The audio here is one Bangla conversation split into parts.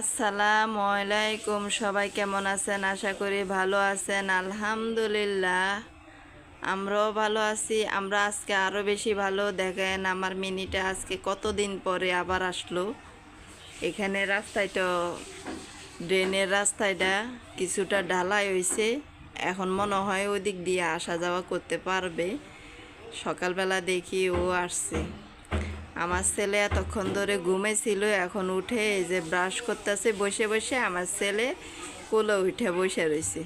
আসসালামু আলাইকুম, সবাই কেমন আছেন? আশা করি ভালো আছেন, আলহামদুলিল্লাহ। আমরাও ভালো আছি, আমরা আজকে আরও বেশি ভালো। দেখেন আমার মিনিটা আজকে কতদিন পরে আবার আসলো। এখানে রাস্তাটা ড্রেনের রাস্তাটা কিছুটা ঢালাই হয়েছে এখন মনে হয় ওই দিক দিয়ে আসা যাওয়া করতে পারবে। সকালবেলা দেখি ও আসছে। আমার ছেলে এতক্ষণ ধরে ঘুমেছিল এখন উঠে এই যে ব্রাশ করতেছে, বসে বসে আমার ছেলে কোলে উঠে বসে রয়েছে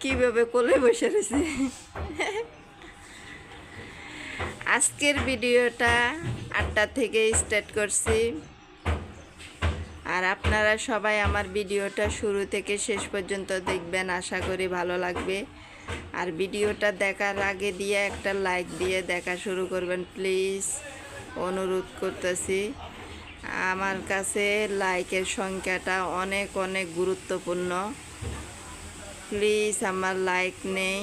কীভাবে কোলে বসে রয়েছে আজকের ভিডিওটা আটটা থেকে স্টার্ট করছি। আর আপনারা সবাই আমার ভিডিওটা শুরু থেকে শেষ পর্যন্ত দেখবেন, আশা করি ভালো লাগবে। আর ভিডিওটা দেখার আগে দিয়ে একটা লাইক দিয়ে দেখা শুরু করবেন প্লিজ অনুরোধ করতেছি। আমার কাছে লাইকের সংখ্যাটা অনেক অনেক গুরুত্বপূর্ণ। প্লিজ আমার লাইক নেই।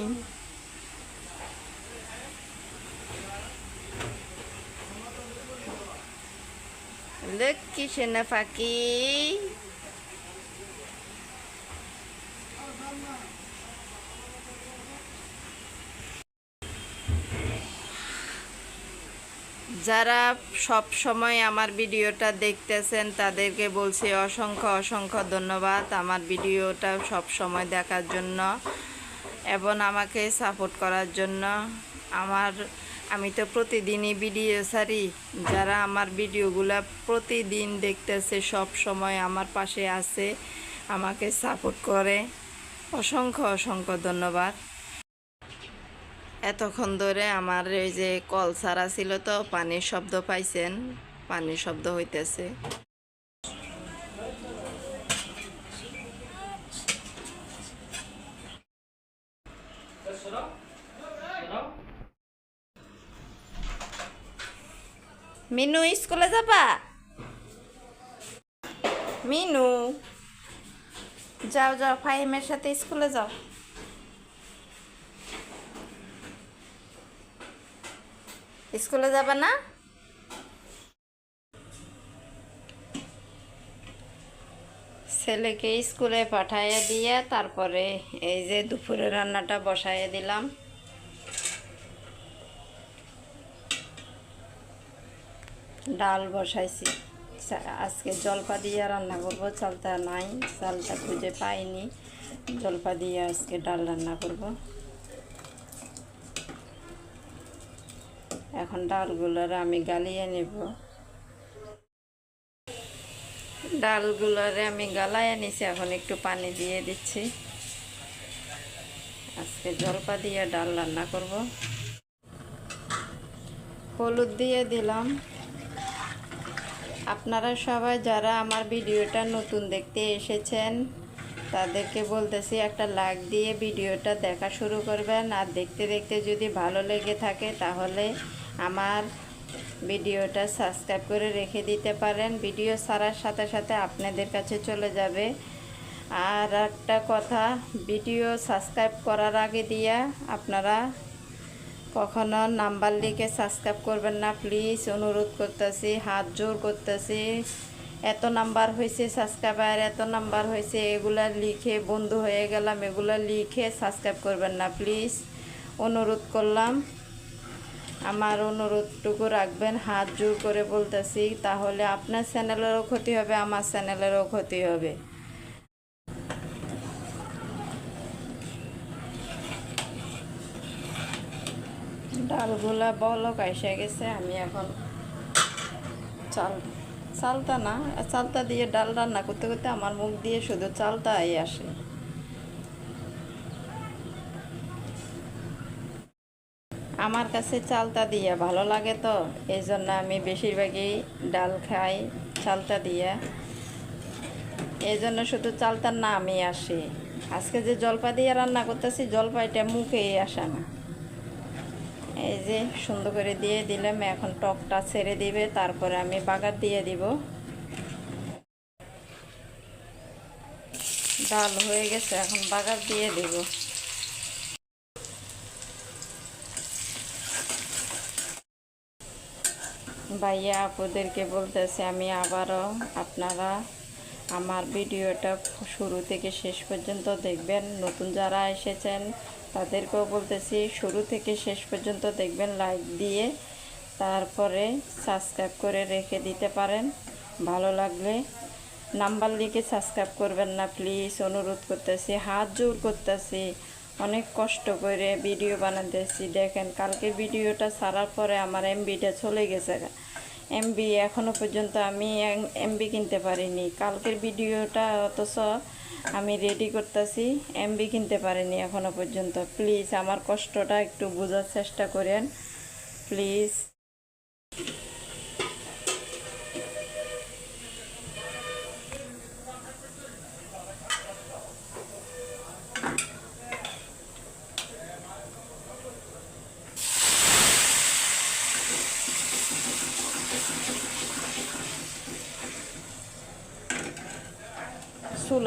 লক্ষ্মী সেনা ফাঁকি। যারা সব সময় আমার ভিডিওটা দেখতেছেন, তাদেরকে বলছি অসংখ্য অসংখ্য ধন্যবাদ আমার ভিডিওটা সব সময় দেখার জন্য এবং আমাকে সাপোর্ট করার জন্য। আমার, আমি তো প্রতিদিনই ভিডিও ছাড়ি, যারা আমার ভিডিওগুলো প্রতিদিন দেখতেছে, সব সময় আমার পাশে আছে, আমাকে সাপোর্ট করে। অসংখ্য অসংখ্য ধন্যবাদ। এতক্ষণ ধরে আমার এই যে কল ছাড়া ছিল তো পানির শব্দ পাইছেন, পানির শব্দ হইতেছে। মিনু, স্কুলে যাবা? মিনু, যাও যাও ফাইমের সাথে স্কুলে যাও। স্কুলে যাবে না? ছেলেকে স্কুলে পাঠাইয়া দিয়ে তারপরে এই যে দুপুরে রান্নাটা বসাইয়া দিলাম। ডাল বসাইছি। আজকে জলপা দিয়ে রান্না করব, চালটা নাই, চালটা খুঁজে পাইনি। জলপা দিয়ে আজকে ডাল রান্না করব। এখন ডালগুলোর আমি গালিয়ে নেব। ডালগুলোরে আমি গালাইয়ে নিছি, এখন একটু পানি দিয়ে দিচ্ছি। আজকে জলপা দিয়ে ডাল রান্না করব। হলুদ দিয়ে দিলাম। আপনারা সবাই যারা আমার ভিডিওটা নতুন দেখতে এসেছেন, তাদেরকে বলতেছি একটা লাইক দিয়ে ভিডিওটা দেখা শুরু করবেন। আর দেখতে দেখতে যদি ভালো লেগে থাকে, তাহলে আমার ভিডিওটা সাবস্ক্রাইব করে রেখে দিতে পারেন। ভিডিও ছাড়ার সাথে সাথে আপনাদের কাছে চলে যাবে। আর একটা কথা, ভিডিও সাবস্ক্রাইব করার আগে দিয়া আপনারা কখনো নাম্বার লিখে সাবস্ক্রাইব করবেন না। প্লিজ অনুরোধ করতেছি, হাত জোর করতেছি। এত নাম্বার হয়েছে সাবস্ক্রাইবার, এত নাম্বার হয়েছে এগুলা লিখে বন্ধু হয়ে গেলাম, এগুলা লিখে সাবস্ক্রাইব করবেন না। প্লিজ অনুরোধ করলাম। আমার অনুরোধটুকু রাখবেন, হাত জোর করে বলতেছি, তাহলে আপনার চ্যানেলেরও ক্ষতি হবে, আমার চ্যানেলেরও ক্ষতি হবে। ডালগুলা বলক এসে গেছে, আমি এখন চাল চালতা না চালতা দিয়ে ডাল রান্না করতে করতে আমার মুখ দিয়ে শুধু চালটাই আসে। আমার কাছে চালটা দিয়ে ভালো লাগে তো, এই জন্য আমি বেশিরভাগই ডাল খাই চালটা দিয়ে। এই জন্য শুধু চালটার নামই আসে। আজকে যে জলপা দিয়ে রান্না করতেছি, জলপাইটা মুখেই আসে না। এই যে সুন্দর করে দিয়ে দিলাম, এখন টকটা ছেড়ে দিবে, তারপরে আমি বাগার দিয়ে দিব। ডাল হয়ে গেছে, এখন বাগার দিয়ে দিব। ভাইয়া আপুদেরকে বলতেছে, আমি আবারও আপনারা আমার ভিডিওটা শুরু থেকে শেষ পর্যন্ত দেখবেন। নতুন যারা এসেছেন, তাদেরকেও বলতেছি, শুরু থেকে শেষ পর্যন্ত দেখবেন, লাইক দিয়ে তারপরে সাবস্ক্রাইব করে রেখে দিতে পারেন। ভালো লাগলে নাম্বার লিখে সাবস্ক্রাইব করবেন না, প্লিজ। অনুরোধ করতেছি, হাত জোর করতেছি, অনেক কষ্ট করে ভিডিও বানাতেছি। দেখেন, কালকে ভিডিওটা ছাড়ার পরে আমার এমবিটা চলে গেছে। এমবি এখনও পর্যন্ত আমি এমবি কিনতে পারিনি। কালকের ভিডিওটা অথচ আমি রেডি করতেছি এমবি কিনতে পারিনি এখনও পর্যন্ত। প্লিজ আমার কষ্টটা একটু বোঝার চেষ্টা করেন। প্লিজ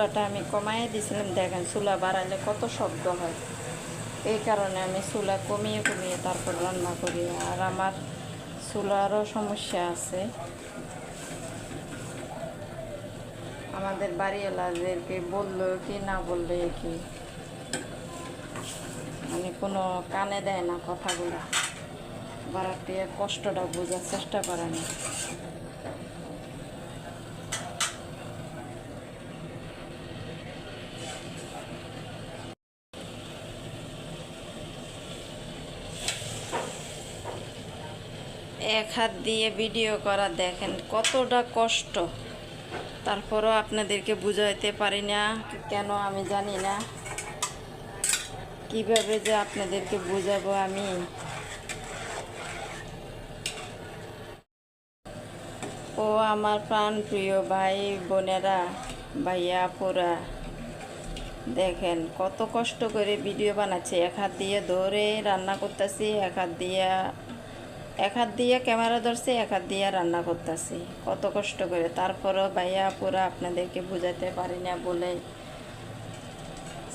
চুলাটা আমি কমাই দিয়েছিলাম দেখেন চুলা বাড়ালে কত শব্দ হয়। এই কারণে আমি চুলা কমিয়ে কমিয়ে তারপর রান্না করি। আর আমার চুলারও সমস্যা আছে। আমাদের বাড়িওয়ালাদেরকে বলল কি, না বলল কি? মানে কোনো কানে দেয় না কথাগুলো। বাড়াতে কষ্টটা বোঝার চেষ্টা করে না। এক হাত দিয়ে ভিডিও করা দেখেন, কতটা কষ্ট। তারপরও আপনাদেরকে বুঝাইতে পারি না কেন আমি জানি না। কীভাবে যে আপনাদেরকে বুঝাবো আমি? ও আমার প্রাণ প্রিয় ভাই বোনেরা, ভাইয়া পোরা দেখেন কত কষ্ট করে ভিডিও বানাচ্ছে। এক হাত দিয়ে ধরে রান্না করতেছি, এক হাত দিয়ে এক হাত দিয়ে ক্যামেরা ধরছি, এক হাত দিয়ে রান্না করতেছি। কত কষ্ট করে। তারপরও ভাইয়া পুরা আপনাদেরকে বুঝাতে পারি না বলে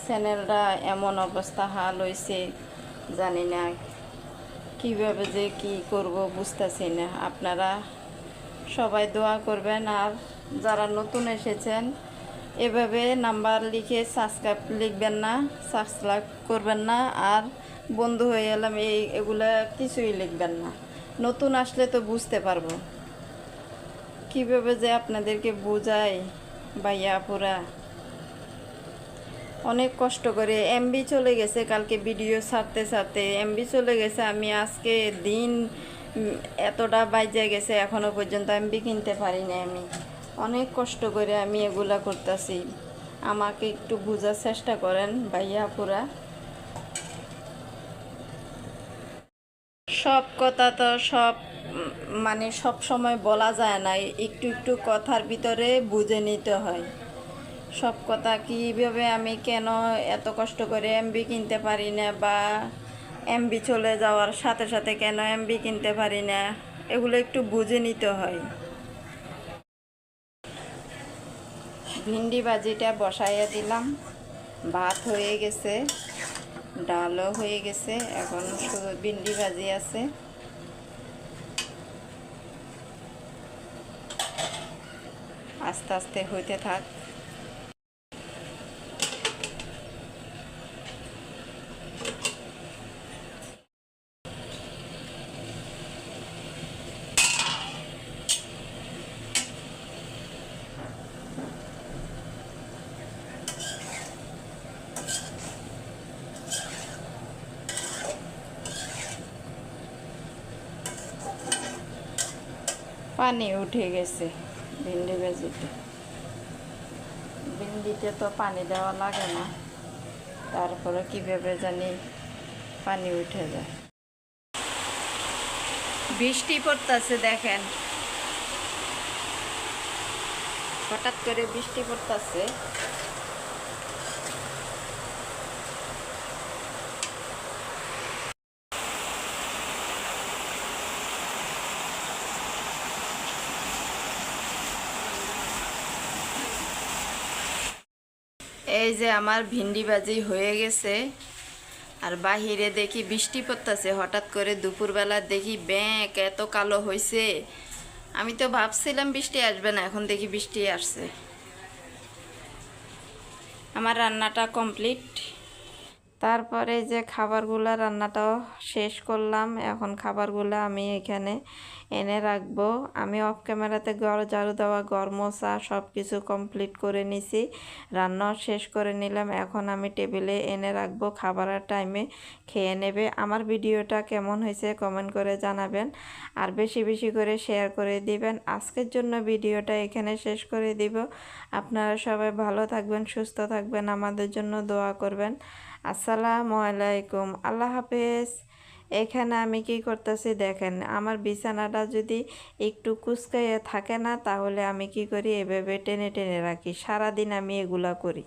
চ্যানেলটা এমন অবস্থা হাল হয়েছে জানি না কীভাবে যে কি করব, বুঝতেছি না। আপনারা সবাই দোয়া করবেন, আর যারা নতুন এসেছেন, এভাবে নাম্বার লিখে সাবস্ক্রাইব লিখবেন না, সাবস্ক্রাইব করবেন না, আর বন্ধু হয়ে গেলাম এই এগুলা কিছুই লিখবেন না। নতুন আসলে তো বুঝতে পারব। কীভাবে যে আপনাদেরকে বোঝাই ভাইয়া পুরা অনেক কষ্ট করে এমবি চলে গেছে, কালকে ভিডিও ছাড়তে ছাড়তে। এমবি চলে গেছে, আমি আজকে দিন এতটা বাইজে গেছে, এখনও পর্যন্ত এমবি কিনতে পারি পারিনি আমি। অনেক কষ্ট করে আমি এগুলা করতেছি। আমাকে একটু বোঝার চেষ্টা করেন ভাইয়া পুরা সব কথা তো সব মানে সব সময় বলা যায় না। একটু একটু কথার ভিতরে বুঝে নিতে হয়। সব কথা কীভাবে আমি কেন এত কষ্ট করে এমবি কিনতে পারি না বা এমবি চলে যাওয়ার সাথে সাথে কেন এমবি কিনতে পারি না? এগুলো একটু বুঝে নিতে হয়। ভিন্ডি ভাজিটা বসাইয়া দিলাম। ভাত হয়ে গেছে। ডালও হয়ে গেছে এখন শুধু ভিন্ডি ভাজি আছে। আস্তে আস্তে হইতে থাক। পানি উঠে গেছে ভিন্ডি ভেজিতে। ভিন্ডিতে তো পানি দেওয়া লাগে না। তারপরে কীভাবে জানি পানি উঠে যায়। বৃষ্টি পড়তেছে দেখেন। হঠাৎ করে বৃষ্টি পড়তেছে। এই যে আমার ভিন্ডি ভাজি হয়ে গেছে। আর বাহিরে দেখি বৃষ্টি পড়তেছে, হঠাৎ করে দুপুরবেলা দেখি ব্যাঁক এত কালো হয়েছে আমি তো ভাবছিলাম বৃষ্টি আসবে না, এখন দেখি বৃষ্টি আসছে। আমার রান্নাটা কমপ্লিট। তারপরে যে খাবারগুলো রান্নাটাও শেষ করলাম। এখন খাবারগুলো আমি এখানে এনে রাখব। আমি অফ ক্যামেরাতে ঘর ঝাড়ু দেওয়া ঘর মোছা সব কিছু কমপ্লিট করে নিছি। রান্নাও শেষ করে নিলাম। এখন আমি টেবিলে এনে রাখব। খাবারের টাইমে খেয়ে নেবে। আমার ভিডিওটা কেমন হয়েছে কমেন্ট করে জানাবেন। আর বেশি বেশি করে শেয়ার করে দিবেন। আজকের জন্য ভিডিওটা এখানে শেষ করে দিব। আপনারা সবাই ভালো থাকবেন, সুস্থ থাকবেন। আমাদের জন্য দোয়া করবেন। আসসালামু আলাইকুম, আল্লাহ হাফেজ। এখানে আমি কি করতেছি দেখেন, আমার বিছানাটা যদি একটু কুচকাইয়া থাকে না, তাহলে আমি কি করি? এভাবে টেনে টেনে রাখি। সারাদিন আমি এগুলা করি।